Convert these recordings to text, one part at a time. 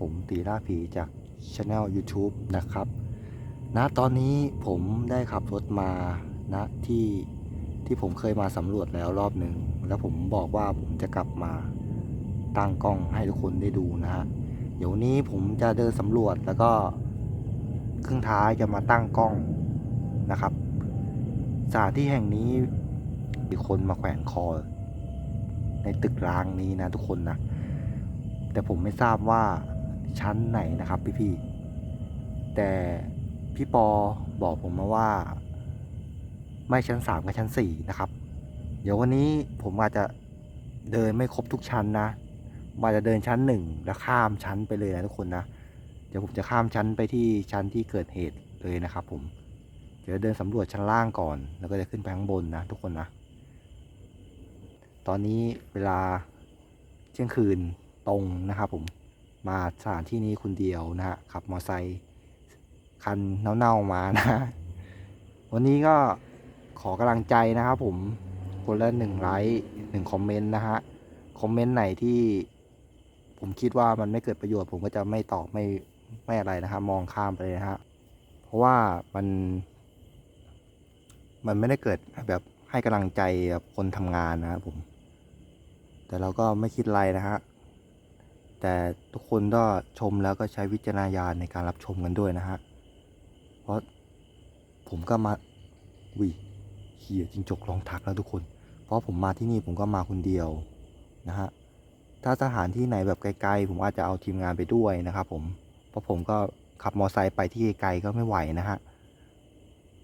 ผมตีล่าผีจากช anel YouTube นะครับณตอนนี้ผมได้ขับรถมาณที่ที่ผมเคยมาสำรวจแล้วรอบหนึ่งแล้วผมบอกว่าผมจะกลับมาตั้งกล้องให้ทุกคนได้ดูนะฮะเดี๋ยวนี้ผมจะเดินสำรวจแล้วก็ครึ่งท้ายจะมาตั้งกล้องนะครับสถานที่แห่งนี้มีคนมาแขวนคอ ในตึกร้างนี้นะทุกคนนะ แต่ผมไม่ทราบว่า ชั้นไหนนะครับพี่ๆแต่พี่ปอบอกผมมาว่า ไม่ชั้นสามกับชั้นสี่นะครับ เดี๋ยววันนี้ผมอาจจะเดินไม่ครบทุกชั้นนะอาจจะเดินชั้นหนึ่งแล้วข้ามชั้นไปเลยนะทุกคนนะ เดี๋ยวผมจะข้ามชั้นไปที่ชั้นที่เกิดเหตุเลยนะครับ ผม เดี๋ยวเดินสำรวจชั้นล่างก่อน แล้วก็จะขึ้นไปข้างบนนะทุกคนนะ ตอนนี้เวลาเที่ยงคืนตรงนะครับผม มาสถานที่นี้คนเดียวนะฮะขับมอไซค์คันเน่าๆมานะ วันนี้ก็ขอกำลังใจนะครับผมคนละหนึ่งไลค์หนึ่งคอมเมนต์นะฮะคอมเมนต์ไหนที่ผมคิดว่ามันไม่เกิดประโยชน์ ผมก็จะไม่ตอบไม่ไม่อะไรนะครับมองข้ามไปเลยนะฮะเพราะว่ามัน มันไม่ได้เกิดแบบให้กำลังใจแบบคนทำงานนะครับผม แต่เราก็ไม่คิดอะไรนะฮะ แต่ทุกคนก็ชมแล้วก็ใช้วิจารณญาณในการรับชมกันด้วยนะฮะ เพราะผมก็มาวิเฮียจิงจกลองทักแล้วทุกคน เพราะผมมาที่นี่ผมก็มาคนเดียวนะฮะ ถ้าสถานที่ไหนแบบไกลๆ ผมอาจจะเอาทีมงานไปด้วยนะครับผม เพราะผมก็ขับมอไซค์ไปที่ไกลก็ไม่ไหวนะฮะ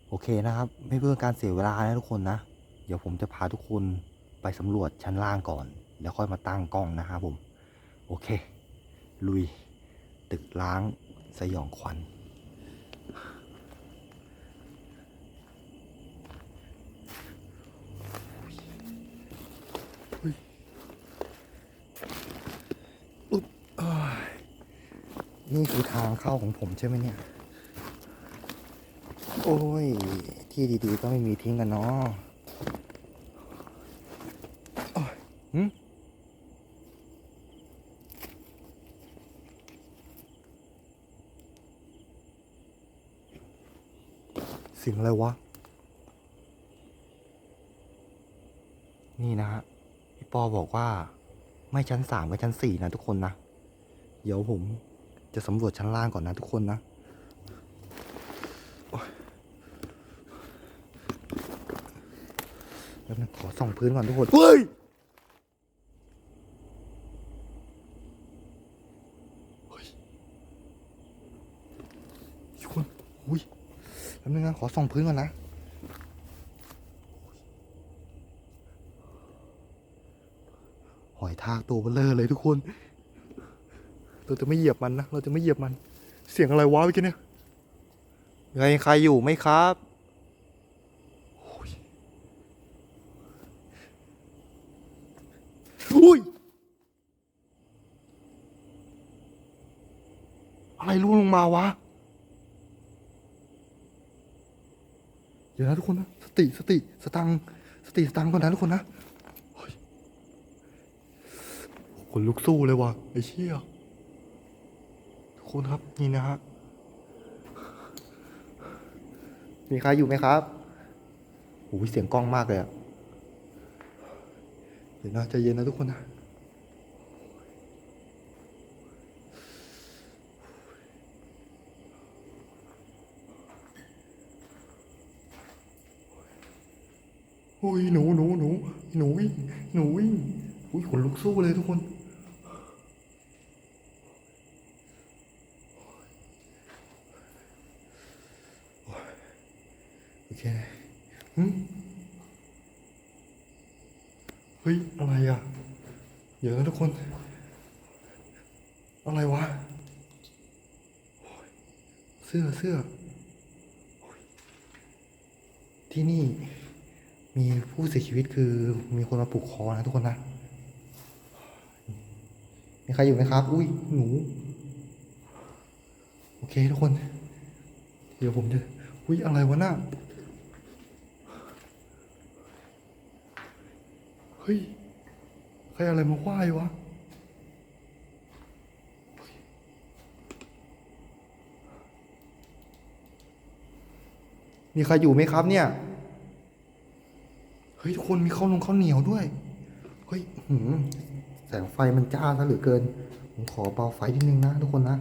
โอเคนะครับ ไม่เพื่อการเสียเวลานะทุกคนนะ เดี๋ยวผมจะพาทุกคนไปสำรวจชั้นล่างก่อน แล้วค่อยมาตั้งกล้องนะครับผม โอเค ลุย ตึกล้าง สยองขวัญอุ๊บอ้ายนี่คือทางเข้าของผมใช่ไหมเนี่ย โอ้ย ที่ดีๆ ก็ไม่มีทิ้งกันเนาะอ้ย เสียงอะไรวะ นี่นะฮะพี่ปอบอกว่า ไม่ชั้นสามก็ชั้นสี่นะทุกคนนะ เดี๋ยวผมจะสำรวจชั้นล่างก่อนนะทุกคนนะแล้วขอส่องพื้นก่อนทุกคน เฮ้ย เฮ้ยทุกคนอุ้ยแล้วนึงนะข อส่องพื้นก่อนนะ หอยทากตัวเบลเลอร์เลยทุกคน เราจะไม่เหยียบมันนะ เราจะไม่เหยียบมัน เสียงอะไรวะเมื่อกี้เนี่ยยังไงใครอยู่ไหมครับโอ้ยอุ้ย อะไรร่วงลงมาวะ เดี๋ยวนะทุกคนนะสติสติสตังค์สติสตังค์ก่อนนะทุกคนนะขนลุกสู้เลยว่ะไอ้เชี่ยทุกคนครับนี่นะฮะมีใครอยู่ไหมครับโอ้ยเสียงกล้องมากเลยอะเดี๋ยวนะใจเย็นนะทุกคนนะ โอ้ยหนูหนูหนูหนูวิ่งหนูวิ่งอุ้ยขนลุกสู้เลยทุกคน โอเคหึเฮ้ย อะไรอะ เดี๋ยวนะทุกคน อะไรวะ เสื้อเสื้อที่นี่ มีผู้เสียชีวิตคือมีคนมาปลูกคอนะทุกคนนะมีใครอยู่ไหมครับ อุ้ยหนู โอเคทุกคน เดี๋ยวผมจะอุ้ยอะไรวะหน้าเฮ้ย ใครอะไรมาคว้ายวะมีใครอยู่ไหมครับเนี่ย เฮ้ยทุกคนมีข้าวลงข้าวเหนียวด้วย เฮ้ยหืมแสงไฟมันจ้าซะเหลือเกิน ผมขอเบาไฟนิดนึงนะทุกคนนะ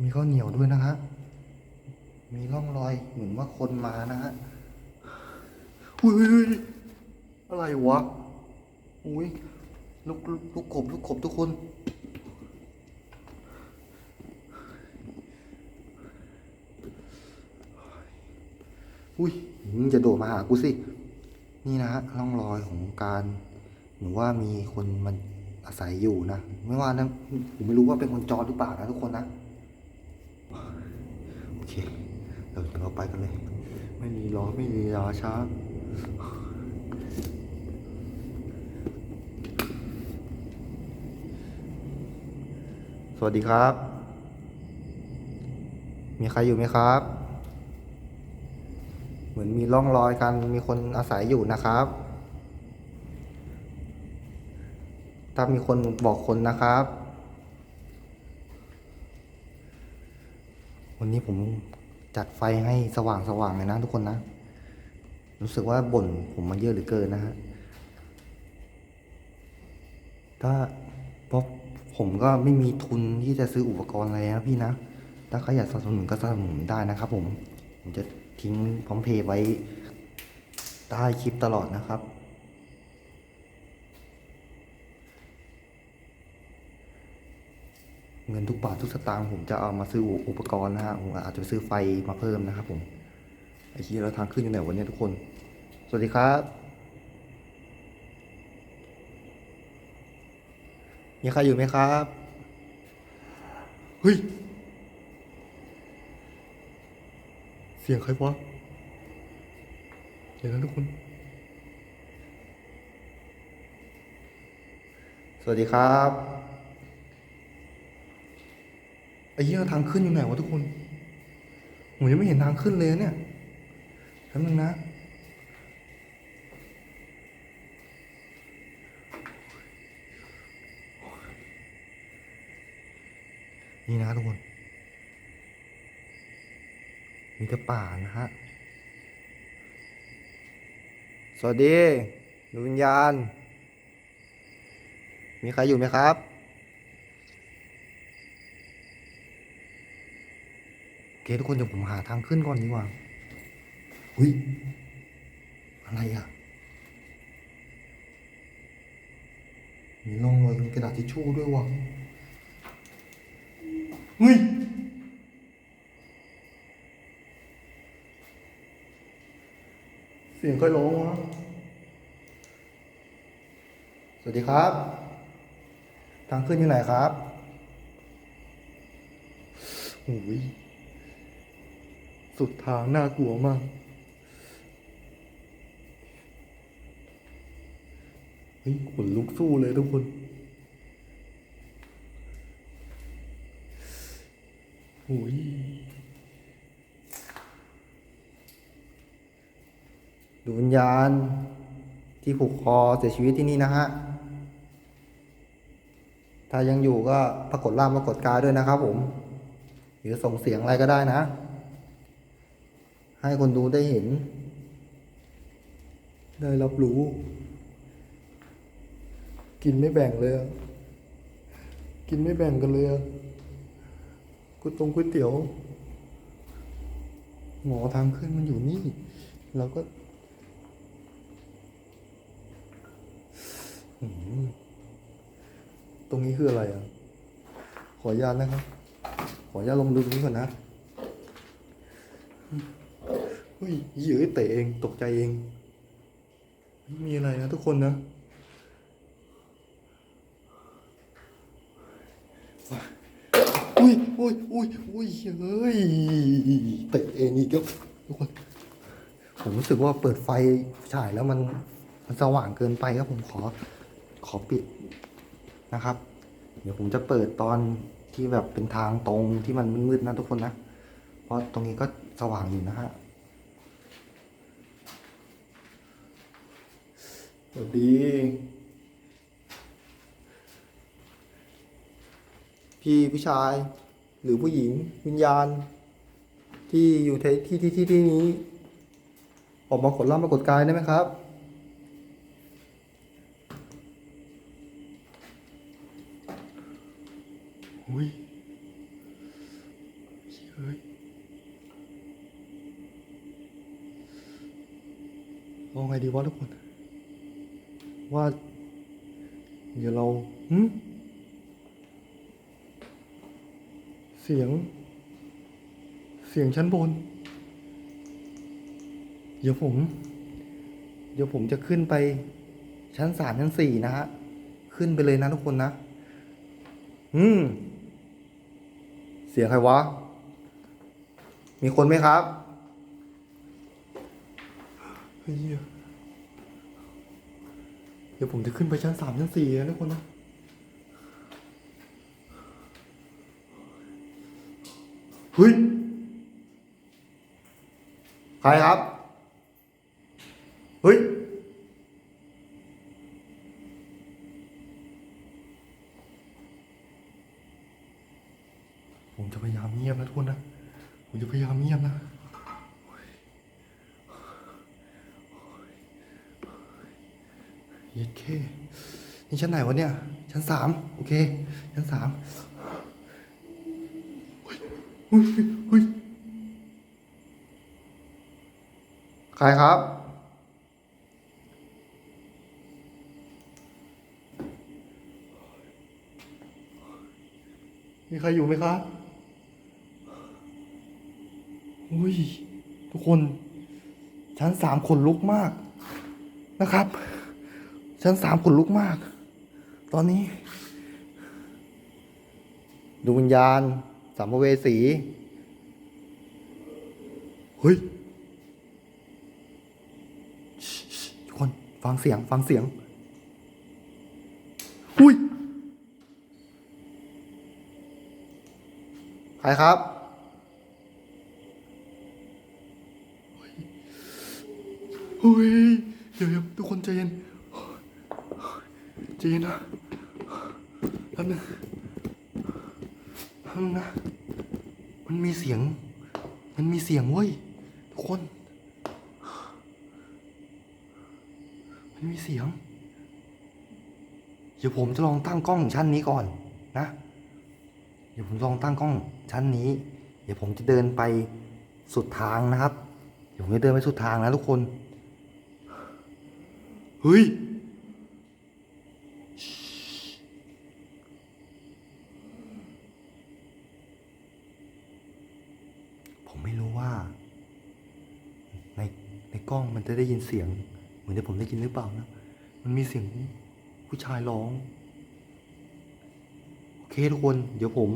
มีข้าวเหนียวด้วยนะฮะ มีร่องรอยเหมือนว่าคนมานะฮะ อุ้ยอะไรวะ อุ้ยลูกลูกกบลูกกบทุกคนอุ้ย จะโดดมาหากูสิ นี่นะฮะร่องรอยของการหรือว่ามีคนมันอาศัยอยู่นะไม่ว่านะผมไม่รู้ว่าเป็นคนจรหรือเปล่านะทุกคนนะโอเคเดี๋ยวเราไปกันเลย ไม่มีรอไม่มีรอช้าสวัสดีครับ มีใครอยู่ไหมครับ มือนมีร่องรอยกันมีคนอาศัยอยู่นะครับ ถ้ามีคนบอกคนนะครับ วันนี้ผมจัดไฟให้สว่างสว่างเลยนะทุกคนนะ รู้สึกว่าบ่นผมมาเยอะหลือเกินนะฮะถ้าเพราะผมก็ไม่มีทุนที่จะซื้ออุปกรณ์อะไรนะพี่นะ ถ้าใครอยากสนับสนุนก็สนับสนุนได้นะครับผม ผมจะ ทิ้งพร้อมเพย์ไว้ใต้คลิปตลอดนะครับ เงินทุกบาททุกสตางค์ผมจะเอามาซื้ออุปกรณ์นะฮะผมอาจจะไปซื้อไฟมาเพิ่มนะครับผมไอ้ที่เราทางขึ้นอยู่ไหนวันนี้ทุกคน สวัสดีครับมีใครอยู่ไหมครับ เฮ้ย สียงใครวะเดี๋ยวนะทุกคน สวัสดีครับไอ้เหี้ยทางขึ้นอยู่ไหนวะทุกคนผมยังไม่เห็นทางขึ้นเลยนะเนี่ยแป๊บนึงนะ นี่นะทุกคน มีแต่ป่านะฮะ สวัสดีดวงวิญญาณ มีใครอยู่ไหมครับเคทุกคนเดี๋ยวผมหาทางขึ้นก่อนดีกว่าหุยอะไรอะ มีร่องรอยเป็นกระดาษทิชชู่ด้วยวะเฮ้ย เสียงครร้องวะสวัสดีครับ ทางขึ้นอยู่ไหนครับโอ้ยสุดทางน่ากลัวมาก เฮ้ยขนลุกสู้เลยทุกคน โอ้ย ดูวิญญาณ ที่ผูกคอเสียชีวิตที่นี่นะฮะ ถ้ายังอยู่ก็ปรากฏร่างปรากฏกายด้วยนะครับผม หรือส่งเสียงอะไรก็ได้นะ ให้คนดูได้เห็น ได้รับรู้ กินไม่แบ่งเลย กินไม่แบ่งกันเลยก๋วยตงก๋วยเตี๋ยวหมอทางขึ้นมันอยู่นี่ เราก็ อืม ตรงนี้คืออะไรอะ ขออนุญาตนะครับ ขออนุญาตลงดูตรงนี้ก่อนนะเฮ้ยเยื่อเตะเองตกใจเองม่มีอะไรนะทุกคนนะอุ้ยอุ้ยอุ้ยอุ้ยเฮ้ยเตะเองอีกแล้วทุกคนผมรู้สึกว่าเปิดไฟฉายแล้วมันมันสว่างเกินไปครับผมขอ ขอปิดนะครับ เดี๋ยวผมจะเปิดตอนที่แบบเป็นทางตรงที่มันมืดๆนะทุกคนนะ เพราะตรงนี้ก็สว่างอยู่นะฮะสวัสดี พี่ผู้ชายหรือผู้หญิงวิญญาณ ที่อยู่ที่ที่ที่ที่นี้ ออกมากดล่ำปรากฏกายได้ไหมครับ อุ้ยเฮ้ยเอาไงดีวะทุกคน ว่า เดี๋ยวเราหึเสียง เสียงชั้นบน เดี๋ยวผม เดี๋ยวผมจะขึ้นไปชั้นสามชั้นสี่นะฮะ ขึ้นไปเลยนะทุกคนนะ อืม สียงใครวะ มีคนไหมครับเฮ้ยเดี๋ยวผมจะขึ้นไปชั้นสามชั้นสี่นะทุกคนนะเฮ้ย ใครครับ เฮ้ย ผมจะพยายามเงียบนะทุกคนนะ ผมจะพยายามเงียบนะ เย็ดเค นี่ชั้นไหนวะเนี่ย ชั้นสามโอเค ชั้นสามเฮ้ยเฮ้ยใครครับ มีใครอยู่ไหมครับอุ้ย ทุกคน ชั้นสามขนลุกมากนะครับ ชั้นสามขนลุกมาก ตอนนี้ดวงวิญญาณสัมภเวสีเฮ้ยทุกคนฟังเสียง ฟังเสียงอุ้ยใครครับเฮ้ยเดี๋ยวทุกคนใจเย็นใจเย็นนะ ป๊บนึงแป๊บนึงนะ มันมีเสียง มันมีเสียงเว้ยทุกคน มันมีเสียง เดี๋ยวผมจะลองตั้งกล้องชั้นนี้ก่อนนะ เดี๋ยวผมลองตั้งกล้องชั้นนี้ เดี๋ยวผมจะเดินไปสุดทางนะครับ เดี๋ยวผมจะเดินไปสุดทางนะทุกคน เฮ้ย จะได้ยินเสียง เหมือนที่ผมได้ยินหรือเปล่านะ มันมีเสียงผู้ชายร้อง โอเคทุกคน เดี๋ยวผม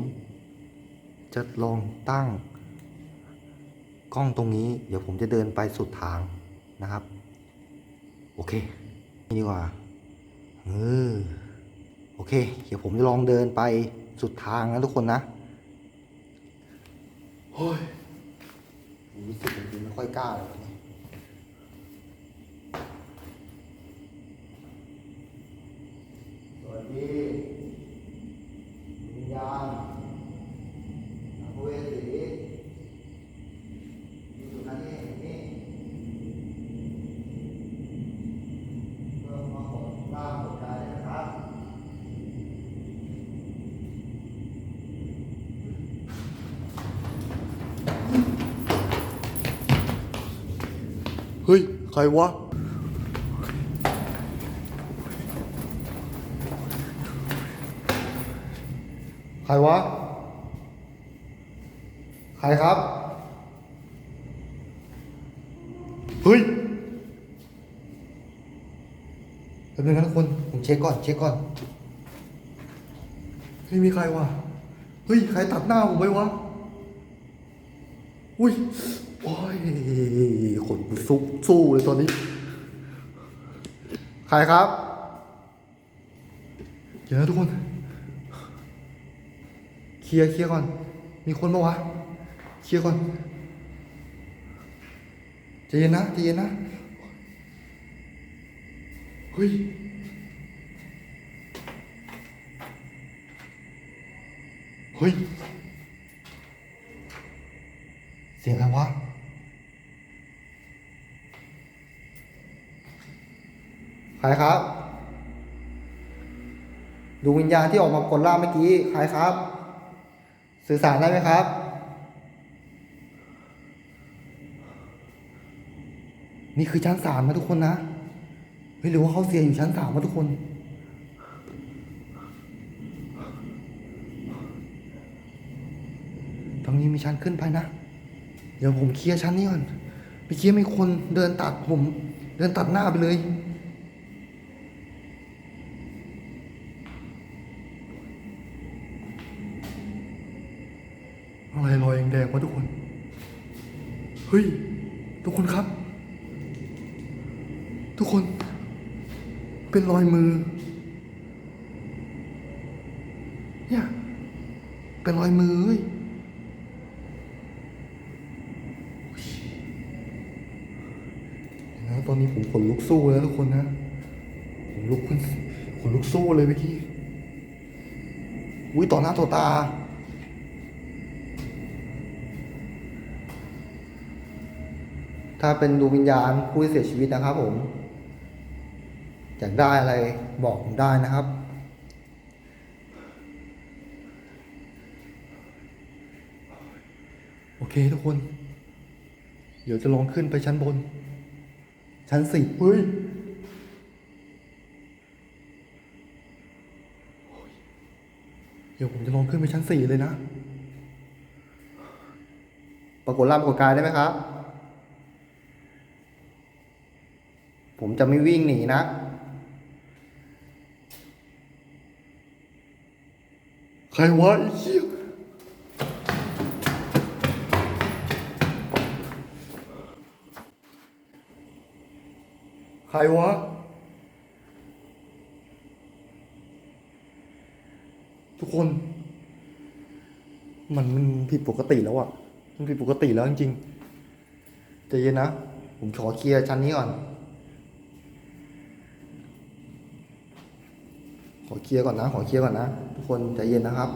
จะลองตั้ง กล้องตรงนี้ เดี๋ยวผมจะเดินไปสุดทางนะครับ โอเค นี่ดีกว่าเออโอเค เดี๋ยวผมจะลองเดินไปสุดทางนะทุกคนนะเฮ้ยผมรู้สึกจริงๆไม่ค่อยกล้าเลย วันนี้สวัสดีวิญญาณนักเวสีอยู่นั่นนี่นี่เพื่อมาขอลาบกายนะครับเฮ้ย ใครวะ รวะ ใครครับ เฮ้ยแป๊บนึงนะทุกคน ผมเช็คก่อน เช็คก่อนไม่มีใครวะ เฮ้ย ใครตัดหน้าผมไว้วะ อุ้ย โอ้ยขนซุกสู้เลยตอนนี้ ใครครับ เดี๋ยวนะทุกคน เคลียร์เคลียร์ก่อน มีคนปะวะ เคลียร์ก่อนใจเย็นนะใจเย็นนะ เฮ้ย เฮ้ย เสียงอะไรวะใครครับดูวิญญาณที่ออกมากดล่าเมื่อกี้ใครครับ สื่อสารได้ไหมครับ นี่คือชั้นสามนะทุกคนนะไม่รู้ว่าเขาเสียอยู่ชั้นสามนะทุกคน ตรงนี้มีชั้นขึ้นไปนะ เดี๋ยวผมเคลียร์ชั้นนี้ก่อนไปเคลียร์มีคนเดินตัดผม เดินตัดหน้าไปเลย อะไรรอย แดงวะทุกคน เฮ้ย ทุกคนครับ ทุกคน เป็นรอยมือ เนี่ย เป็นรอยมือเว้ยนะตอนนี้ผมขนลุกสู้แล้วทุกคนนะผมลุกขึ้นขนลุกสู้เลยเมื่อกี้ อุ้ยต่อหน้าต่อตา ถ้าเป็นดวงวิญญาณผู้ที่เสียชีวิตนะครับผมอยากได้อะไรบอกผมได้นะครับ โอเคทุกคน เดี๋ยวจะลองขึ้นไปชั้นบน ชั้นสี่เฮ้ยเดี๋ยวผมจะลองขึ้นไปชั้นสี่เลยนะ ปรากฏร่างปรากฏกายได้ไหมครับ ผมจะไม่วิ่งหนีนะ ใครวะไอ้เหี้ยใครวะ ทุกคน มันมันผิดปกติแล้วอะมันผิดปกติแล้วจริงๆใจเย็นนะ ผมขอเคลียร์ชั้นนี้ก่อน อเคลียร์ก่อนนะ ขอเคลียร์ก่อนนะ ทุกคนใจเย็นนะครับ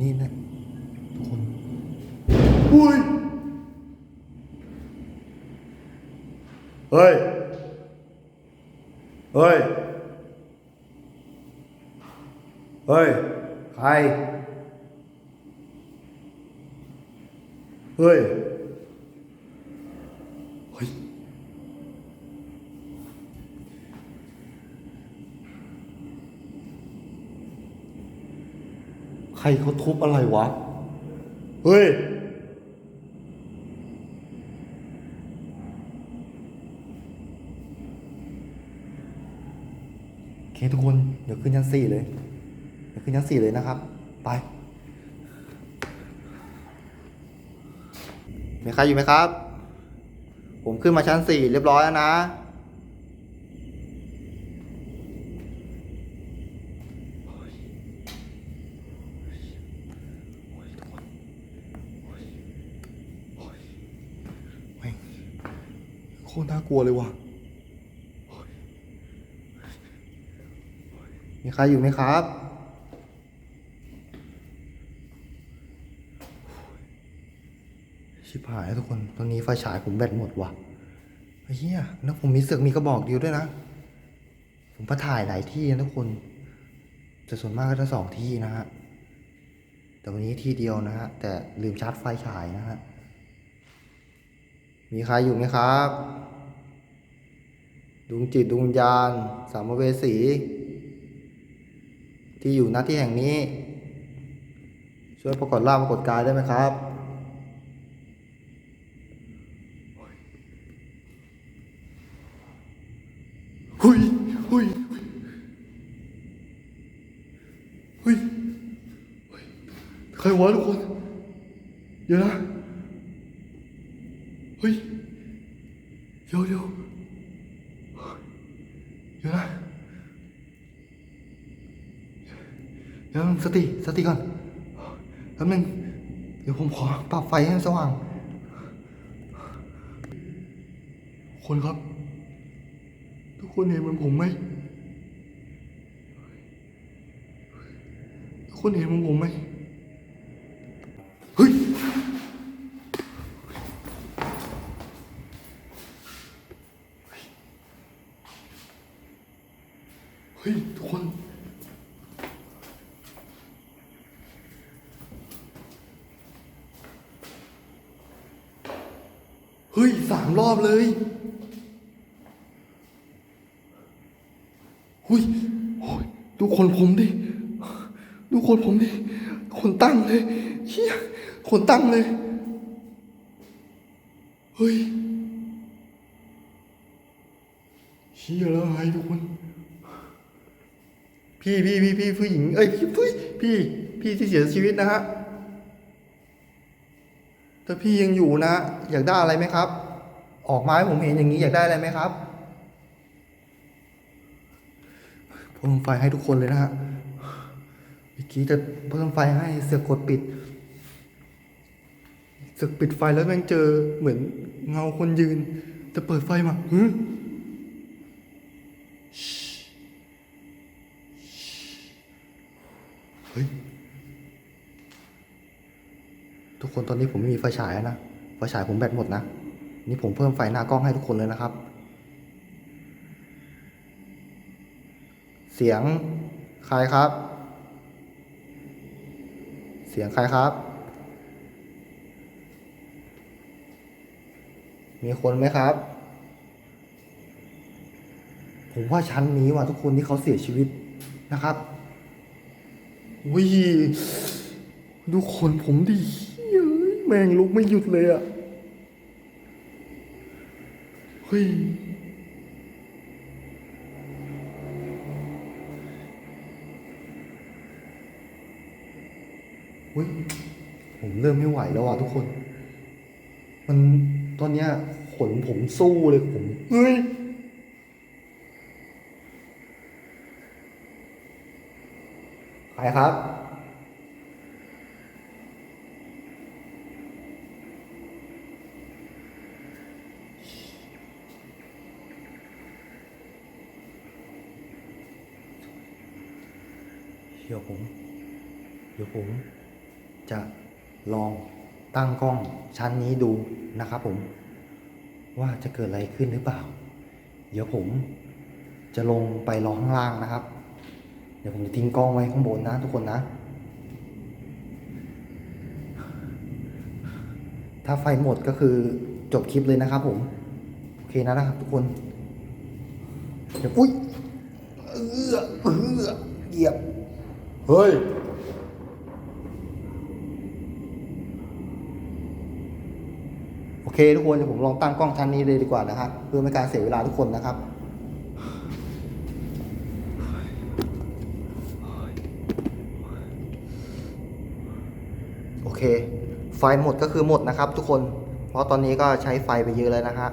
นี่นะ ทุกคนอุ้ย ฮ้ย เฮ้ย เฮ้ย ใคร เฮ้ย เฮ้ย ใครเขาทุบอะไรวะ เฮ้ย เคทุกคนเดี๋ยวขึ้นชั้นสี่เลย เดี๋ยวขึ้นชั้นสี่เลยนะครับ ไปมีใครอยู่ไหมครับ ผมขึ้นมาชั้นสี่เรียบร้อยแล้วนะ โคตรน่ากลัวเลยว่ะ มีใครอยู่ไหมครับ ชิบหายทุกคน ตอนนี้ไฟฉายผมแบตหมดว่ะไอ้เหี้ยแล้วผมมีเสือกมีกระบอกเดียวด้วยนะ ผมไปถ่ายหลายที่นะทุกคน แต่ส่วนมากก็จะสองที่นะฮะ แต่วันนี้ที่เดียวนะฮะ แต่ลืมชาร์จไฟฉายนะฮะ มีใครอยู่ไหมครับดวงจิตดวงวิญญาณ สามเวสี ที่อยู่ณที่แห่งนี้ ช่วยปรากฏร่างปรากฏกายได้ไหมครับหุยหุยหุยหุยใครวะทุกคน เดี๋ยวนะ เฮ้ย เดี๋ยวเดี๋ยวเดี๋ยวนะ เดี๋ยว สติก่อนแป๊บนึงดี๋ยวผมขอปรับไฟให้สว่าง คนครับ ทุกคนเห็นเหมือนผมไหมทุกคนเห็นเหมือนผมไหมเฮ้ย เฮ้ย ทุกคน เฮ้ยสามรอบเลยเฮ้ยดูคนผมดิ ดูคนผมดิ คนตั้งเลยเฮียคนตั้งเลย เฮ้ยเฮียแล้วไงทุกคน พี่พี่พี่พี่ผู้หญิง เอ้ยพี่พี่พี่ที่เสียชีวิตนะฮะ ถ้าพี่ยังอยู่นะ อยากได้อะไรไหมครับ ออกมาให้ผมเห็นอย่างนี้อยากได้อะไรไหมครับเพิ่มไฟให้ทุกคนเลยนะฮะเมื่อกี้จะเพิ่มไฟให้เสือกกดปิดเสือกปิดไฟแล้วแม่งเจอเหมือนเงาคนยืน จะเปิดไฟมาฮึเฮ้ย กคนตอนนี้ผมไม่มีไฟฉายนะไฟฉายผมแบตหมดนะ นี่ผมเพิ่มไฟหน้ากล้องให้ทุกคนเลยนะครับ เสียงใครครับ เสียงใครครับ มีคนไหมครับ ผมว่าชั้นนี้ว่ะทุกคนที่เขาเสียชีวิตนะครับวิดูคนผมดิ แม่งลุกไม่หยุดเลยอะเฮ้ย เฮ้ย ผมเริ่มไม่ไหวแล้วอะทุกคน มันตอนเนี้ยขนผมสู้เลยผม เฮ้ยใครครับ ผมเดี๋ยวผมจะลองตั้งกล้องชั้นนี้ดูนะครับผม ว่าจะเกิดอะไรขึ้นหรือเปล่า เดี๋ยวผมจะลงไปรอข้างล่างนะครับ เดี๋ยวผมจะทิ้งกล้องไว้ข้างบนนะ ทุกคนนะ ถ้าไฟหมดก็คือจบคลิปเลยนะครับ ผม โอเคนะนะครับ ทุกคน เดี๋ยวอุ้ยเออเออเหยียบ เฮ้ย โอเคทุกคนผมลองตั้งกล้องชั้นนี้เลยดีกว่านะครับเพื่อไม่การเสียเวลาทุกคนนะครับโอเค ไฟหมดก็คือหมดนะครับ ทุกคน เพราะตอนนี้ก็ใช้ไฟไปเยอะแล้วนะฮะ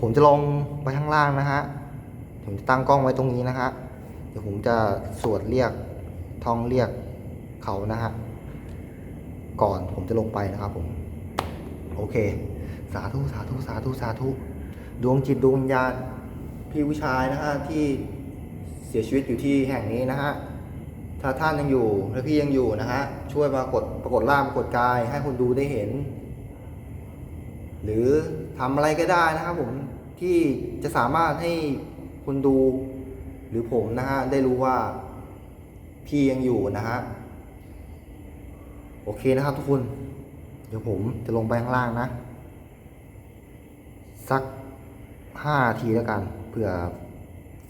ผมจะลงไปข้างล่างนะฮะผมจะตั้งกล้องไว้ตรงนี้นะฮะเดี๋ยวผมจะสวดเรียก ท่องเรียกเขานะฮะก่อนผมจะลงไปนะครับผม โอเค สาธุสาธุสาธุสาธุดวงจิตดวงวิญญาณพี่ผู้ชายนะฮะที่เสียชีวิตอยู่ที่แห่งนี้นะฮะถ้าท่านยังอยู่และพี่ยังอยู่นะฮะช่วยปรากฏปรากฏร่างปรากฏกาย ให้คนดูได้เห็น หรือทำอะไรก็ได้นะครับผมที่จะสามารถให้คนดูหรือผมนะฮะได้รู้ว่า พี่ยังอยู่นะฮะโอเคนะครับทุกคน เดี๋ยวผมจะลงไปข้างล่างนะ สักห้าทีแล้วกันเผื่อ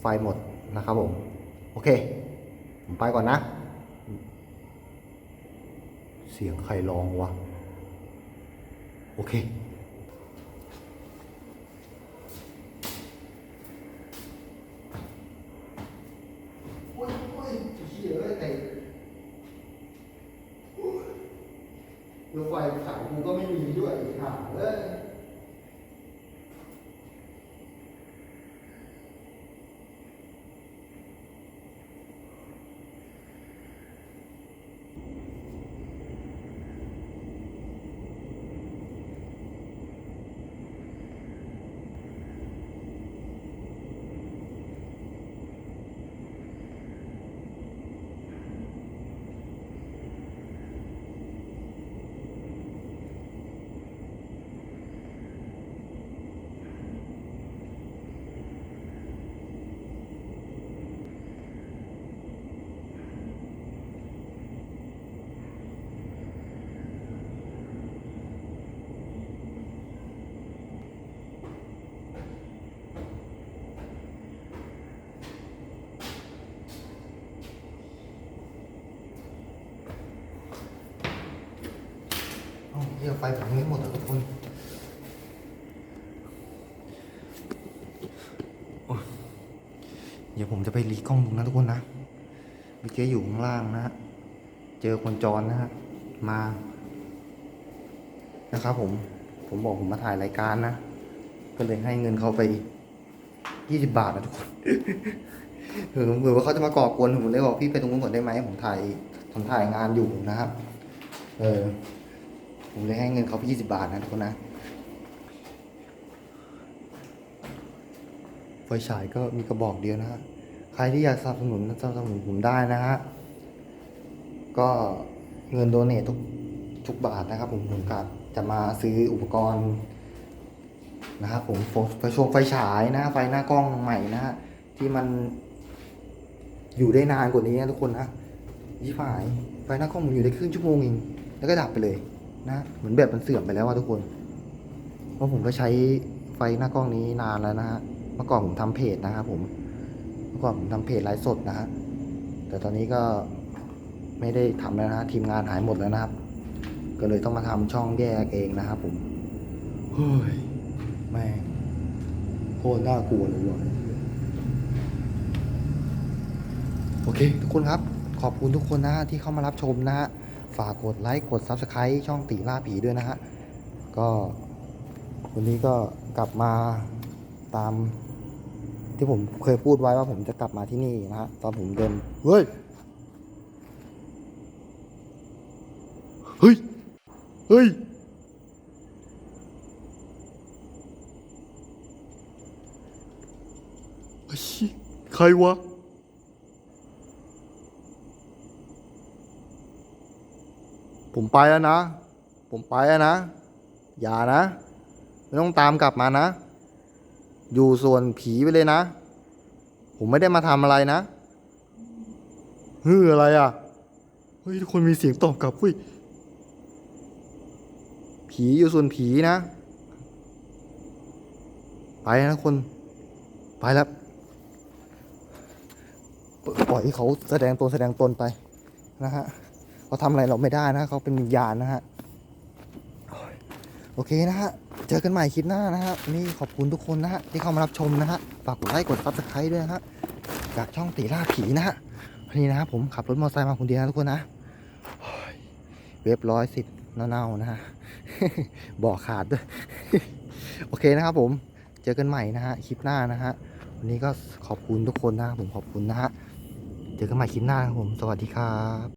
ไฟหมดนะครับผม โอเค ผมไปก่อนนะ เสียงใครร้องวะ โอเค โอ้ยโอ้ยเหี้ยเอ้ยไอ้โอ้ยแล้วไฟฉายกูก็ไม่มีด้วยอีกห่าเลย นี่เอาไฟฝังไม่หมดอะทุกคนเดี๋ยวผมจะไปรีกล้องตรงนั้นทุกคนนะเมื่อกี้อยู่ข้างล่างนะฮะเจอคนจรนะฮะมานะครับผมผมบอกผมมาถ่ายรายการนะ ก็เลยให้เงินเขาไปยี่สิบบาทนะทุกคนเออเหมือนว่าเขาจะมาก่อกวนผมเลยบอกพี่ไปตรงนู้นก่อนได้ไหมผมถ่ายผมถ่ายงานอยู่นะครับ เออ ผมเลยให้เงินเขาไปยี่สิบาทนะทุกคนนะ ไฟฉายก็มีกระบอกเดียวนะฮะ ใครที่อยากสนับสนุนสนับสนุนผมได้นะฮะ ก็เงินโดเนททุกทุกบาทนะครับผมผมกะจะมาซื้ออุปกรณ์นะครับผมไฟไฟชงไฟฉายนะไฟหน้ากล้องใหม่นะฮะที่มันอยู่ได้นานกว่านี้นะทุกคนนะยี่ฝ่ายไฟหน้ากล้องผมอยู่ได้ครึ่งชั่วโมงเองแล้วก็ดับไปเลย นะเหมือนแบบมันเสื่อมไปแล้วอะทุกคน เพราะผมก็ใช้ไฟหน้ากล้องนี้นานแล้วนะฮะเมื่อก่อนผมทำเพจนะครับผมเมื่อก่อนผมทำเพจไลฟ์สดนะฮะแต่ตอนนี้ก็ไม่ได้ทำแล้วนะทีมงานหายหมดแล้วนะครับ ก็เลยต้องมาทำช่องแยกเองนะครับผมเฮ้ยแม่งโคตรน่ากลัวเลยว่ะโอเค ทุกคนครับขอบคุณทุกคนนะที่เข้ามารับชมนะฮะ ฝากกดไลค์กด Subscribe ช่องตีล่าผีด้วยนะฮะ ก็วันนี้ก็กลับมาตาม ที่ผมเคยพูดไว้ว่าผมจะกลับมาที่นี่นะฮะ ตอนผมเดิน เฮ้ย เฮ้ย เฮ้ยใครวะ ผมไปแล้วนะ ผมไปแล้วนะ อย่านะ ไม่ต้องตามกลับมานะ อยู่ส่วนผีไปเลยนะ ผมไม่ได้มาทำอะไรนะเฮืออะไรอะ เฮ้ยทุกคนมีเสียงตอบกลับเฮ้ย ผีอยู่ส่วนผีนะ ไปนะคน ไปแล้ว ปล่อยให้เขาแสดงตนแสดงตนไปนะฮะ เขาทำอะไรเราไม่ได้นะเขาเป็นวิญญาณนะฮะโอเคนะฮะ เจอกันใหม่คลิปหน้านะฮะนี่ขอบคุณทุกคนนะฮะที่เข้ามารับชมนะฮะ ฝากกดไลค์กดซับสไครต์ด้วยนะฮะ จากช่องตีล่าผีนะฮะวันนี้นะฮะผมขับรถมอเตอร์ไซค์มาคนเดียวนะทุกคนนะโอ้ยเว็บร้อยสิบเน่าๆนะฮะบ่อขาดด้วย โอเคนะครับผม เจอกันใหม่นะฮะคลิปหน้านะฮะ วันนี้ก็ขอบคุณทุกคนนะผมขอบคุณนะฮะ เจอกันใหม่คลิปหน้าครับผม สวัสดีครับ